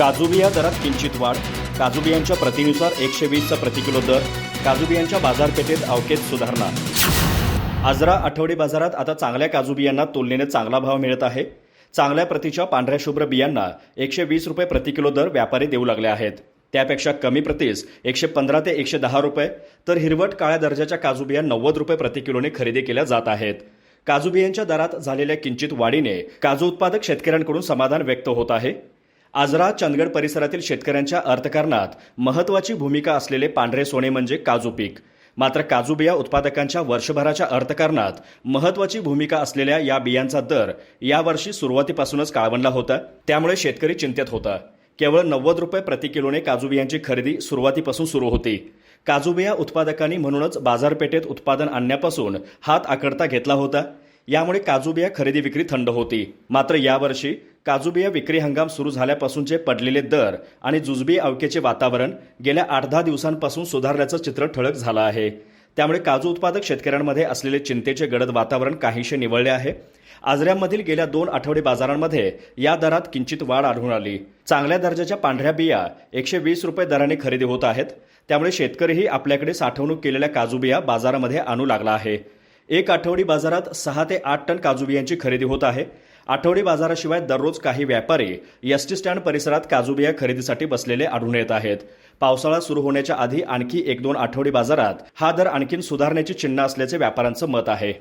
काजू बिया दरात किंचित वाढ. काजू बियांच्या प्रतीनुसार एकशे वीसचा प्रतिकिलो दर. काजू बियांच्या बाजारपेठेत अवकेत सुधारणा. आजरा आठवडी बाजारात आता चांगल्या काजू बियांना तुलनेने चांगला भाव मिळत आहे. चांगल्या प्रतीच्या पांढऱ्या शुभ्र बियांना एकशे वीस रुपये प्रति किलो दर व्यापारी देऊ लागले आहेत. त्यापेक्षा कमी प्रतीस एकशे पंधरा ते एकशे दहा रुपये तर हिरवट काळ्या दर्जाच्या काजू बिया नव्वद रुपये प्रति किलोने खरेदी केल्या जात आहेत. काजू बियांच्या दरात झालेल्या किंचित वाढीने काजू उत्पादक शेतकऱ्यांकडून समाधान व्यक्त होत आहे. आजरा चंदगड परिसरातील शेतकऱ्यांच्या अर्थकारणात महत्वाची भूमिका असलेले पांढरे सोने म्हणजे काजू पीक. मात्र काजू बिया उत्पादकांच्या वर्षभराच्या अर्थकारणात महत्वाची भूमिका असलेल्या या बियांचा दर यावर्षी सुरुवातीपासूनच काळवंडला होता. त्यामुळे शेतकरी चिंतेत होता. केवळ नव्वद रुपये प्रति किलोने काजू बियांची खरेदी सुरुवातीपासून सुरू होती. काजू बिया उत्पादकांनी म्हणूनच बाजारपेठेत उत्पादन आणण्यापासून हात आकडता घेतला होता. यामुळे काजू बिया खरेदी विक्री थंड होती. मात्र यावर्षी काजू बिया विक्री हंगाम सुरू झाल्यापासूनचे पडलेले दर आणि जुजबी अवकेचे वातावरण गेल्या आठ दहा दिवसांपासून सुधारल्याचं चित्र ठळक झालं आहे. त्यामुळे काजू उत्पादक शेतकऱ्यांमध्ये असलेले चिंतेचे गडद वातावरण काहीशे निवळले आहे. आजऱ्यामधील गेल्या दोन आठवडे बाजारांमध्ये या दरात किंचित वाढ आढळून आली. चांगल्या दर्जाच्या पांढऱ्या बिया एकशे वीस रुपये दराने खरेदी होत आहेत. त्यामुळे शेतकरीही आपल्याकडे साठवणूक केलेल्या काजू बिया बाजारामध्ये आणू लागला आहे. एक आठवडी बाजारात सहा ते आठ टन काजू बियांची खरेदी होत आहे. आठवडी बाजाराशिवाय दररोज काही व्यापारी एसटी स्टँड परिसरात काजू बिया खरेदीसाठी बसलेले आढळून येत आहेत. पावसाळा सुरू होण्याच्या आधी आणखी एक दोन आठवडी बाजारात हा दर आणखीन सुधारण्याची चिन्ह असल्याचे व्यापाऱ्यांचं मत आहे.